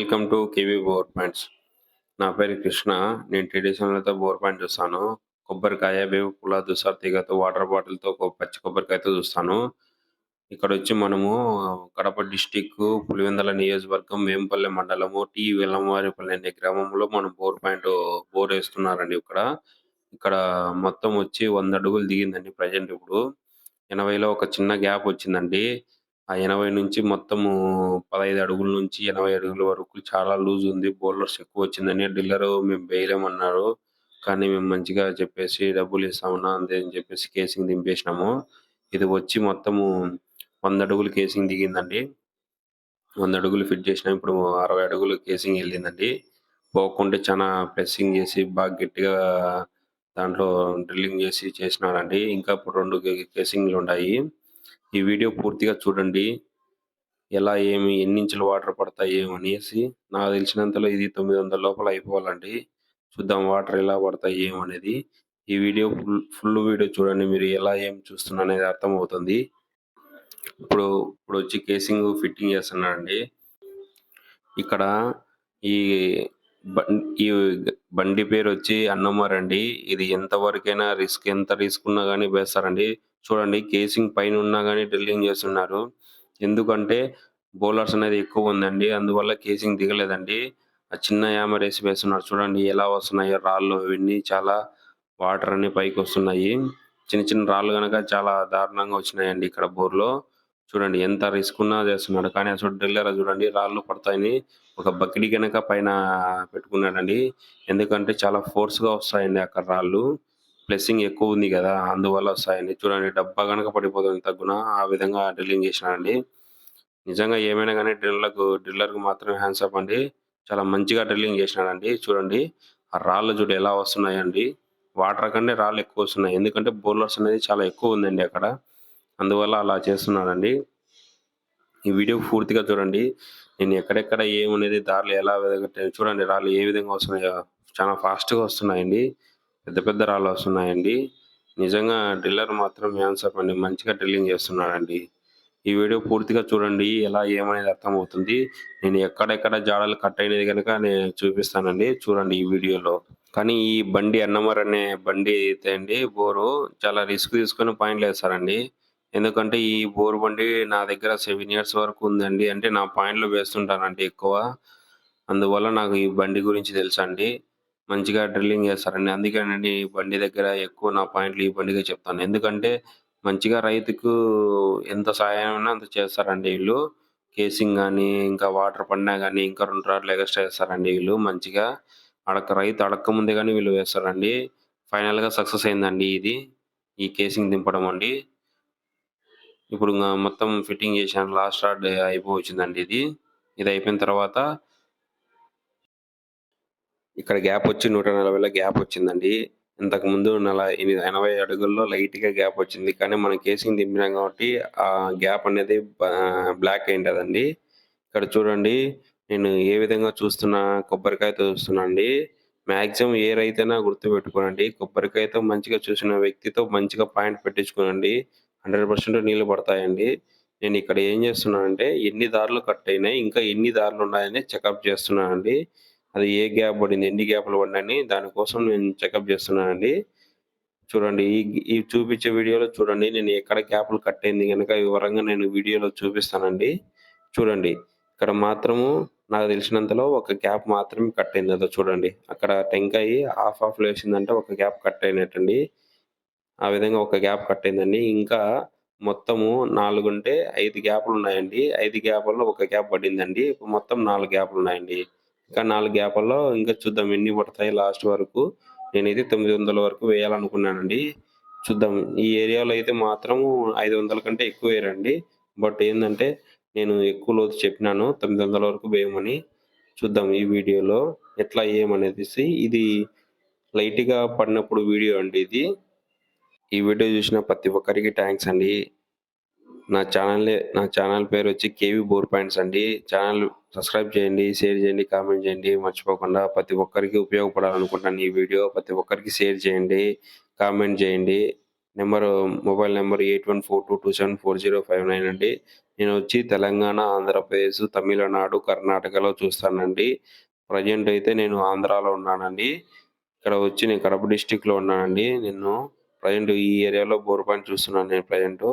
Welcome to KV bore points. నా పేరు కృష్ణ. నేను ట్రెడిషనల్తో బోర్ పాయింట్ చూస్తాను. కొబ్బరికాయ వేపు పుల్ల దుసార్ తీగతో వాటర్ బాటిల్తో పచ్చి కొబ్బరికాయతో చూస్తాను. ఇక్కడ వచ్చి మనము కడప డిస్టిక్ పులివెందల నియోజకవర్గం వేంపల్లె మండలము టీ. వెల్లమారిపల్లి అనే గ్రామంలో మనం బోర్ పాయింట్ బోర్ వేస్తున్నారండి ఇక్కడ. ఇక్కడ మొత్తం వచ్చి వంద అడుగులు దిగిందండి ప్రజెంట్ ఇప్పుడు. ఎనభైలో ఒక చిన్న గ్యాప్ వచ్చిందండి. ఆ ఎనభై నుంచి మొత్తము పదహైదు అడుగుల నుంచి ఎనభై అడుగుల వరకు చాలా లూజ్ ఉంది. బౌలర్స్ ఎక్కువ వచ్చిందని డీలర్ మేము వేయలేమన్నారు. కానీ మేము మంచిగా చెప్పేసి డబ్బులు ఇస్తామన్నా అంతే అని చెప్పేసి కేసింగ్ దింపేసినాము. ఇది వచ్చి మొత్తము వంద అడుగులు కేసింగ్ దిగిందండి. వంద అడుగులు ఫిట్ చేసినాం. ఇప్పుడు అరవై అడుగులు కేసింగ్ వెళ్ళిందండి. పోకుంటే చాలా ప్రెస్సింగ్ చేసి బాగా గట్టిగా దాంట్లో డ్రిల్లింగ్ చేసి చేసినారండి. ఇంకా ఇప్పుడు రెండు కేసింగ్లు ఉన్నాయి. ఈ వీడియో పూర్తిగా చూడండి. ఎలా ఏమి ఎన్ని ఇంచుల వాటర్ పడతాయి ఏమనేసి అనేసి నాకు తెలిసినంతలో ఇది తొమ్మిది వందల లోపల అయిపోవాలండి. చూద్దాం వాటర్ ఎలా పడతాయి ఏమనేది ఈ వీడియో ఫుల్ ఫుల్ వీడియో చూడండి మీరు ఎలా ఏం చూస్తున్నా అనేది అర్థమవుతుంది. ఇప్పుడు ఇప్పుడు వచ్చి కేసింగ్ ఫిట్టింగ్ చేస్తున్నారండి ఇక్కడ ఈ బం- ఈ బండి పేరు వచ్చి అన్నమర్ అండి ఇది ఎంత వరకైనా రిస్క్ ఎంత రిస్క్ ఉన్నా కానీ వేస్తారండి. చూడండి కేసింగ్ పైన ఉన్నా కానీ డ్రిల్లింగ్ చేస్తున్నారు. ఎందుకంటే బౌలర్స్ అనేది ఎక్కువ ఉందండి. అందువల్ల కేసింగ్ దిగలేదండి. ఆ చిన్న యామర్ వేసి వేస్తున్నారు. చూడండి ఎలా వస్తున్నాయో రాళ్ళు ఇవన్నీ చాలా వాటర్ అన్ని పైకి వస్తున్నాయి. చిన్న చిన్న రాళ్ళు కనుక చాలా దారుణంగా వచ్చినాయండి ఇక్కడ బోర్లో. చూడండి ఎంత రిస్క్ ఉన్నా చేస్తున్నాడు. కానీ అసలు డ్రిల్లర్ చూడండి రాళ్ళు పడతాయని ఒక బకెట్ కనుక పైన పెట్టుకున్నాడండి. ఎందుకంటే చాలా ఫోర్స్గా వస్తాయండి అక్కడ రాళ్ళు. ప్లెస్సింగ్ ఎక్కువ ఉంది కదా అందువల్ల వస్తాయండి. చూడండి డబ్బా కనుక పడిపోతుంది తగ్గున ఆ విధంగా డ్రిల్లింగ్ చేసినాడండి. నిజంగా ఏమైనా కానీ డ్రిల్లర్కు డ్రిల్లర్కు మాత్రమే హ్యాండ్స్ అప్ అండి. చాలా మంచిగా డ్రిల్లింగ్ చేసినాడండి. చూడండి ఆ రాళ్ళు చూడు ఎలా వస్తున్నాయండి. వాటర్ కంటే రాళ్ళు ఎక్కువ వస్తున్నాయి. ఎందుకంటే బౌలర్స్ అనేది చాలా ఎక్కువ ఉందండి అక్కడ. అందువల్ల అలా చేస్తున్నాడండి. ఈ వీడియో పూర్తిగా చూడండి. నేను ఎక్కడెక్కడ ఏమనేది దారిలో ఎలా విధంగా చూడండి రాళ్ళు ఏ విధంగా వస్తున్నాయో. చాలా ఫాస్ట్గా వస్తున్నాయండి. పెద్ద పెద్ద రాళ్ళు వస్తున్నాయండి. నిజంగా డ్రిల్లర్ మాత్రం యాన్సర్ అండి మంచిగా డ్రిల్లింగ్ చేస్తున్నాడండి. ఈ వీడియో పూర్తిగా చూడండి ఎలా ఏమనేది అర్థమవుతుంది. నేను ఎక్కడెక్కడ జాడలు కట్ అయినది కనుక నేను చూపిస్తానండి చూడండి ఈ వీడియోలో. కానీ ఈ బండి అన్నమర్ అనే బండి అయితే అండి బోరు చాలా రిస్క్ తీసుకొని పాయింట్లు వేస్తారండి ఎందుకంటే ఈ బోర్ బండి నా దగ్గర సెవెన్ ఇయర్స్ వరకు ఉందండి. అంటే నా పాయింట్లు వేస్తుంటానండి ఎక్కువ. అందువల్ల నాకు ఈ బండి గురించి తెలుసండి మంచిగా డ్రిల్లింగ్ చేస్తారండి. అందుకేనండి ఈ బండి దగ్గర ఎక్కువ నా పాయింట్లు ఈ బండిగా చెప్తాను. ఎందుకంటే మంచిగా రైతుకు ఎంత సహాయం అయినా అంత చేస్తారండి వీళ్ళు. కేసింగ్ కానీ ఇంకా వాటర్ పడినా కానీ ఇంకా రెండు రాట్లు ఎక్స్ట్రా వేస్తారండి వీళ్ళు మంచిగా. అడక రైతు అడక్క ముందే కానీ వీళ్ళు వేస్తారండి. ఫైనల్గా సక్సెస్ అయిందండి ఇది. ఈ కేసింగ్ దింపడం అండి. ఇప్పుడు మొత్తం ఫిట్టింగ్ చేశాను లాస్ట్ రాడ్ అయిపోవచ్చిందండి ఇది. ఇది అయిపోయిన తర్వాత ఇక్కడ గ్యాప్ వచ్చి నూట నలభైలో గ్యాప్ వచ్చిందండి. ఇంతకు ముందు నల ఎనిమిది- ఎనభై అడుగుల్లో లైట్గా గ్యాప్ వచ్చింది. కానీ మనం కేసింగ్ దింపినాం కాబట్టి ఆ గ్యాప్ అనేది బ్లాక్ అయింటుందండి ఇక్కడ చూడండి నేను ఏ విధంగా చూస్తున్నా కొబ్బరికాయతో చూస్తున్నా అండి. మాక్సిమం ఏ రైతైనా గుర్తు పెట్టుకోనండి కొబ్బరికాయతో మంచిగా చూసిన వ్యక్తితో మంచిగా పాయింట్ పెట్టించుకోనండి. హండ్రెడ్ పర్సెంట్ నీళ్ళు పడతాయండి. నేను ఇక్కడ ఏం చేస్తున్నానంటే ఎన్ని దారులు కట్ అయినాయి ఇంకా ఎన్ని దారులు ఉన్నాయని చెకప్ చేస్తున్నానండి. అది ఏ గ్యాప్ పడింది ఎన్ని గ్యాప్లు పడినాయని దానికోసం నేను చెకప్ చేస్తున్నానండి. చూడండి ఈ ఈ చూపించే వీడియోలో చూడండి నేను ఎక్కడ గ్యాప్లు కట్ అయింది కనుక వివరంగా నేను వీడియోలో చూపిస్తానండి. చూడండి ఇక్కడ మాత్రము నాకు తెలిసినంతలో ఒక గ్యాప్ మాత్రమే కట్ అయింది అదో చూడండి అక్కడ టెంకాయ హాఫ్ హాఫ్ వేసిందంటే ఒక గ్యాప్ కట్ అయినట్టండి ఆ విధంగా ఒక గ్యాప్ కట్ అయిందండి ఇంకా మొత్తము నాలుగుంటే ఐదు గ్యాప్లు ఉన్నాయండి ఐదు గ్యాపుల్లో ఒక గ్యాప్ పడిందండి. ఇప్పుడు మొత్తం నాలుగు గ్యాప్లు ఉన్నాయండి ఇంకా నాలుగు గ్యాపుల్లో ఇంకా చూద్దాం ఎన్ని పడతాయి లాస్ట్ వరకు. నేనైతే తొమ్మిది వందల వరకు వేయాలనుకున్నానండి. చూద్దాం. ఈ ఏరియాలో అయితే మాత్రం ఐదు వందల కంటే ఎక్కువ వేయరండి బట్ ఏంటంటే నేను ఎక్కువ లోతు చెప్పినాను. తొమ్మిది వందల వరకు వేయమని. చూద్దాం ఈ వీడియోలో ఎట్లా ఏమనేది ఇది లైట్గా పడినప్పుడు వీడియో అండి ఇది. ఈ వీడియో చూసిన ప్రతి ఒక్కరికి థ్యాంక్స్ అండి. నా ఛానల్ నా ఛానల్ పేరు వచ్చి కేవీ బోర్ పాయింట్స్ అండి. ఛానల్ సబ్స్క్రైబ్ చేయండి షేర్ చేయండి కామెంట్ చేయండి. మర్చిపోకుండా ప్రతి ఒక్కరికి ఉపయోగపడాలనుకుంటాను ఈ వీడియో ప్రతి ఒక్కరికి షేర్ చేయండి కామెంట్ చేయండి. Number mobile number eight one four two two seven four zero five nine అండి. నేను వచ్చి తెలంగాణ ఆంధ్రప్రదేశ్ తమిళనాడు కర్ణాటకలో చూస్తానండి. ప్రజెంట్ అయితే నేను ఆంధ్రాలో ఉన్నానండి. ఇక్కడ వచ్చి నేను కడప డిస్టిక్లో ఉన్నానండి. నేను ప్రజెంట్ ఈ ఏరియాలో బోర్ పని చూస్తున్నాను నేను ప్రజెంట్.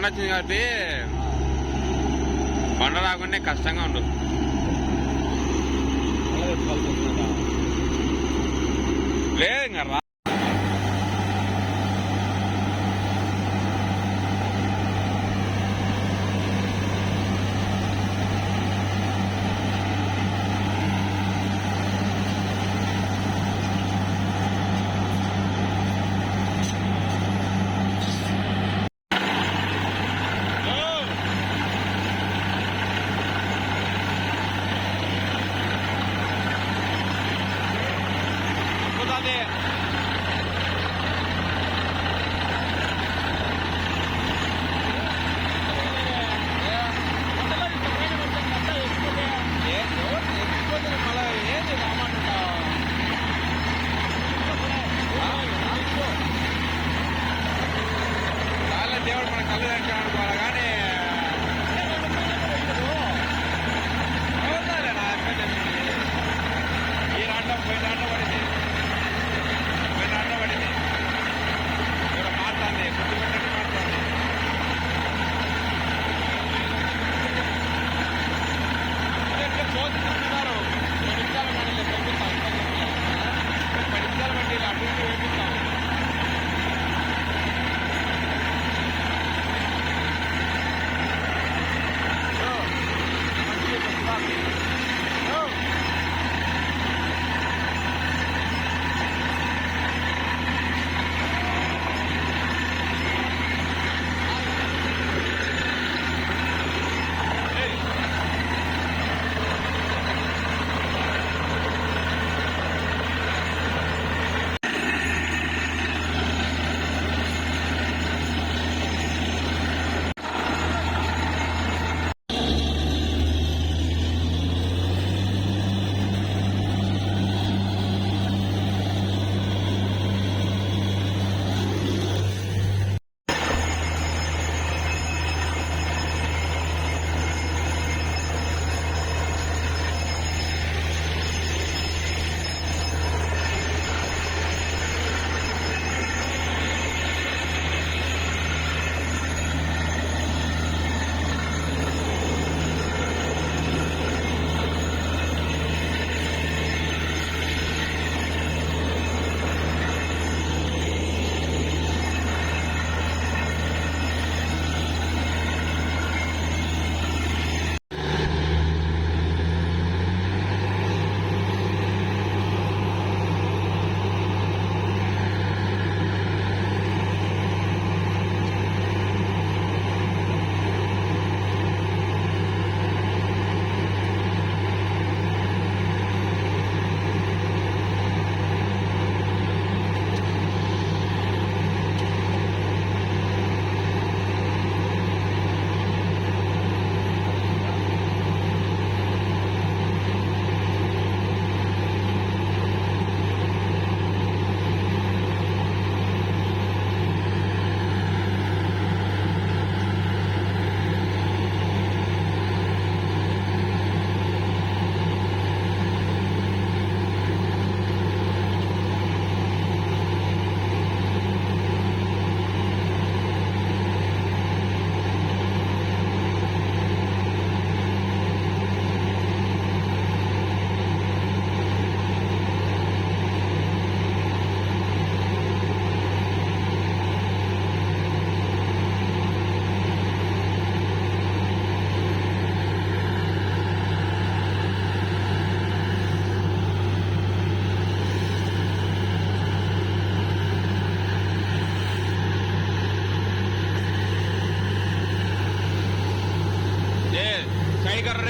బండ వచ్చింది కాబట్టి బండ రాకుండా కష్టంగా ఉండదు లేదు ఇంకా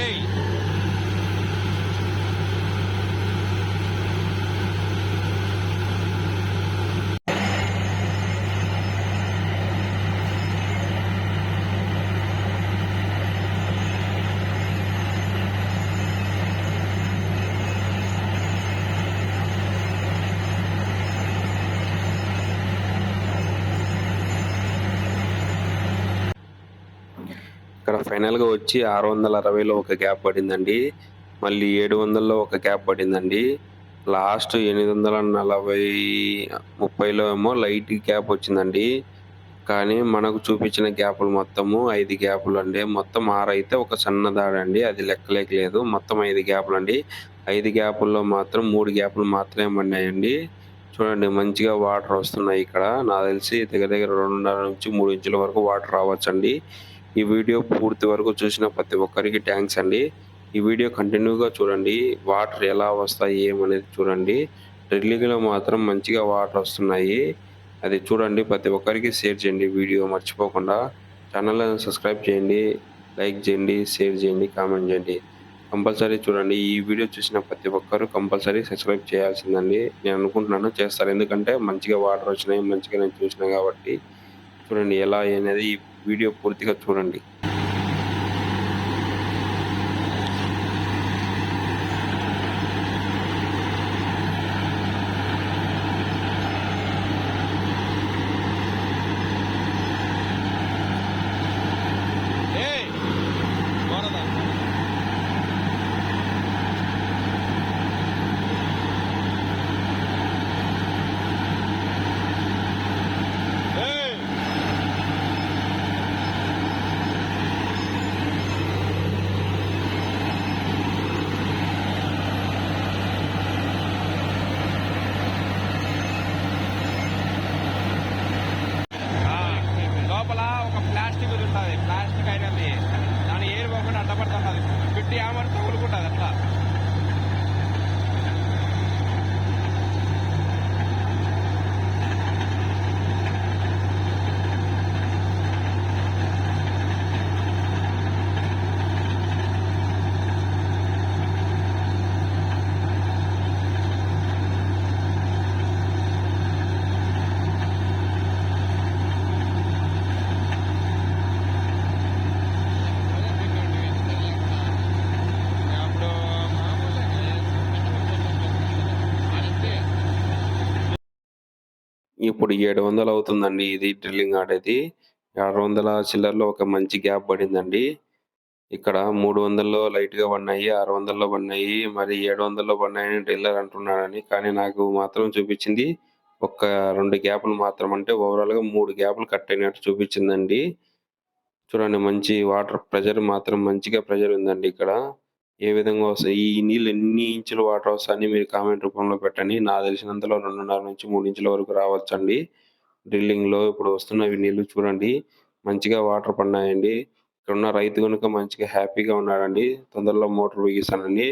Monterrey. ఫైనల్‌గా వచ్చి 660లో ఒక గ్యాప్ పడిందండి. మళ్ళీ 700లో ఒక గ్యాప్ పడిందండి. లాస్ట్ 840 30లో ఏమో లైట్ గ్యాప్ వచ్చిందండి. కానీ మనకు చూపించిన గ్యాపులు మొత్తము ఐదు గ్యాపులు అండి మొత్తం ఆరు అయితే ఒక సన్న దాడండి. అది లెక్కలేక లేదు. మొత్తం 5 గ్యాపులండి. 5 గ్యాపుల్లో మాత్రం మూడు గ్యాపులు మాత్రమే పడినాయండి. చూడండి మంచిగా వాటర్ వస్తున్నాయి ఇక్కడ. నాకు తెలిసి దగ్గర దగ్గర 2.5-3 ఇంచుల వరకు వాటర్ రావచ్చండి. ఈ వీడియో పూర్తి వరకు చూసిన ప్రతి ఒక్కరికి థ్యాంక్స్ అండి. ఈ వీడియో కంటిన్యూగా చూడండి. వాటర్ ఎలా వస్తాయి ఏమనేది చూడండి. డ్రిల్లింగ్‌లో మాత్రం మంచిగా వాటర్ వస్తున్నాయి. అది చూడండి ప్రతి ఒక్కరికి షేర్ చేయండి వీడియో మర్చిపోకుండా. ఛానల్‌ని సబ్స్క్రైబ్ చేయండి. లైక్ చేయండి, షేర్ చేయండి, కామెంట్ చేయండి. కంపల్సరీ చూడండి. ఈ వీడియో చూసిన ప్రతి ఒక్కరు కంపల్సరీ సబ్స్క్రైబ్ చేయాల్సిందండి. నేను అనుకుంటున్నాను చేస్తారు. ఎందుకంటే మంచిగా వాటర్ వచ్చినాయి. మంచిగా నేను చూసినా కాబట్టి. చూడండి ఎలా అనేది ఈ వీడియో పూర్తిగా చూడండి. ఏయ్ వరద ఏయ్ ఆ, లోపల ఒక ప్లాస్టిక్ ఉంటుంది. ప్లాస్టిక్ అయినది దాని ఏరు పోకుండా అడ్డపడుతుంటది పెట్టి ఆమడితే ఉలుకుంటుంది అట్లా. ఇప్పుడు 700 అవుతుందండి ఇది డ్రిల్లింగ్ ఆడేది. ఆరు వందల చిల్లర్లో ఒక మంచి గ్యాప్ పడిందండి. ఇక్కడ 300లో లైట్‌గా పడినాయి. 600లో పడినాయి. మరి 700లో పడినాయని డ్రిల్లర్ అంటున్నాడని. కానీ నాకు మాత్రం చూపించింది ఒక రెండు గ్యాపులు మాత్రం. అంటే ఓవరాల్‌గా మూడు గ్యాపులు కట్ అయినట్టు చూపించిందండి. చూడండి మంచి వాటర్ ప్రెషర్ మాత్రం మంచిగా ప్రెషర్ ఉందండి ఇక్కడ. ఏ విధంగా వస్తాయి? ఈ నీళ్ళు ఎన్ని ఇంచులు వాటర్ వస్తాయని మీరు కామెంట్ రూపంలో పెట్టండి. నాకు తెలిసినంతలో 2.5-3 ఇంచుల వరకు రావచ్చండి. డ్రిల్లింగ్‌లో ఇప్పుడు వస్తున్నవి నీళ్ళు చూడండి. మంచిగా వాటర్ పడినాయండి. ఇక్కడున్న రైతు కనుక మంచిగా హ్యాపీగా ఉన్నాడండి. తొందరలో motor బిగిస్తానండి.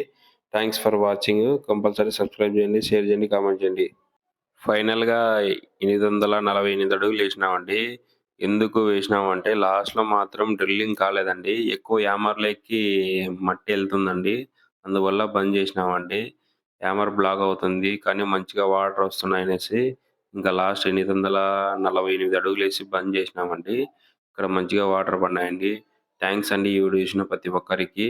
Thanks for watching. Compulsory subscribe చేయండి, షేర్ చేయండి, కామెంట్ చేయండి. ఫైనల్‌గా 848 అడుగులు వేసినామండి. ఎందుకు వేసినామంటే లాస్ట్‌లో మాత్రం డ్రిల్లింగ్ కాలేదండి. ఎక్కువ యామర్‌లోకి మట్టి వెళ్తుందండి అందువల్ల బంద్ చేసినామండి. యామర్ బ్లాక్ అవుతుంది. కానీ మంచిగా వాటర్ వస్తున్నాయనేసి ఇంకా లాస్ట్ 848 అడుగులేసి బంద్ చేసినామండి. ఇక్కడ మంచిగా వాటర్ పడినాయండి. థ్యాంక్స్ అండి ఈ వీడియో చూసిన ప్రతి ఒక్కరికి.